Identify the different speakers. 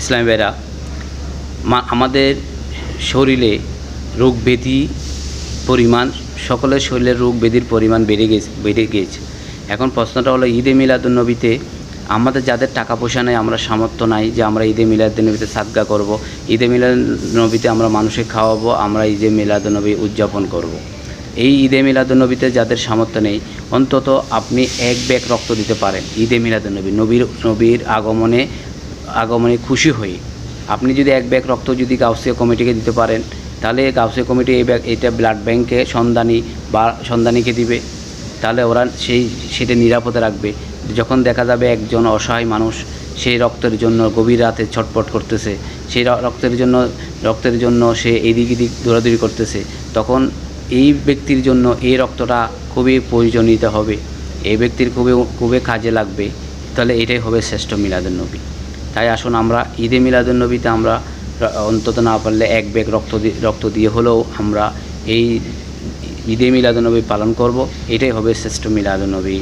Speaker 1: ইসলামী ভাইরা আমাদের শরীরে রোগ ব্যাধি পরিমাণ, সকলের শরীরের রোগ ব্যাধির পরিমাণ বেড়ে গেছে, বেড়ে গিয়েছে। এখন প্রশ্নটা হলো, ঈদে মিলাদুন্নবীতে আমাদের যাদের টাকা পয়সা নেই, আমরা সামর্থ্য নাই যে আমরা ঈদে মিলাদুন্নবীতে সাদগা করব। ঈদে মিলাদুন্নবীতে আমরা মানুষকে খাওয়াবো, আমরা ঈদে মিলাদুন্নবী উদযাপন করব। এই ঈদে মিলাদুন্নবীতে যাদের সামর্থ্য নেই, অন্তত আপনি এক ব্যাগ রক্ত দিতে পারেন, ঈদে মিলাদুন্নবী নবীর নবীর আগমনে আগমনে খুশি হয়ে আপনি যদি এক ব্যাগ রক্ত যদি গাউসিয়া কমিটিকে দিতে পারেন, তাহলে গাউসিয়া কমিটি এই ব্যাগ, এটা ব্লাড ব্যাংকে সন্ধানী বা সন্ধানীকে দিবে। তাহলে ওরা সেই, সেটা নিরাপদে রাখবে। যখন দেখা যাবে একজন অসহায় মানুষ সেই রক্তের জন্য গভীর রাতে ছটপট করতেছে, সেই রক্তের জন্য রক্তের জন্য সে এদিক এদিক দৌড়াদৌড়ি করতেছে, তখন এই ব্যক্তির জন্য এই রক্তটা খুবই প্রয়োজনীয়ত হবে। এই ব্যক্তির খুবই খুবই কাজে লাগবে। তাহলে এটাই হবে শ্রেষ্ঠ মিলাদুন্নবী তাই আসুন আমরা ঈদে মিলাদুন্নবীতে আমরা অন্তত না পারলে এক ব্যাগ রক্ত রক্ত দিয়ে হলেও আমরা এই ঈদে মিলাদুন্নবী পালন করব। এটাই হবে শ্রেষ্ঠ মিলাদুন্নবী।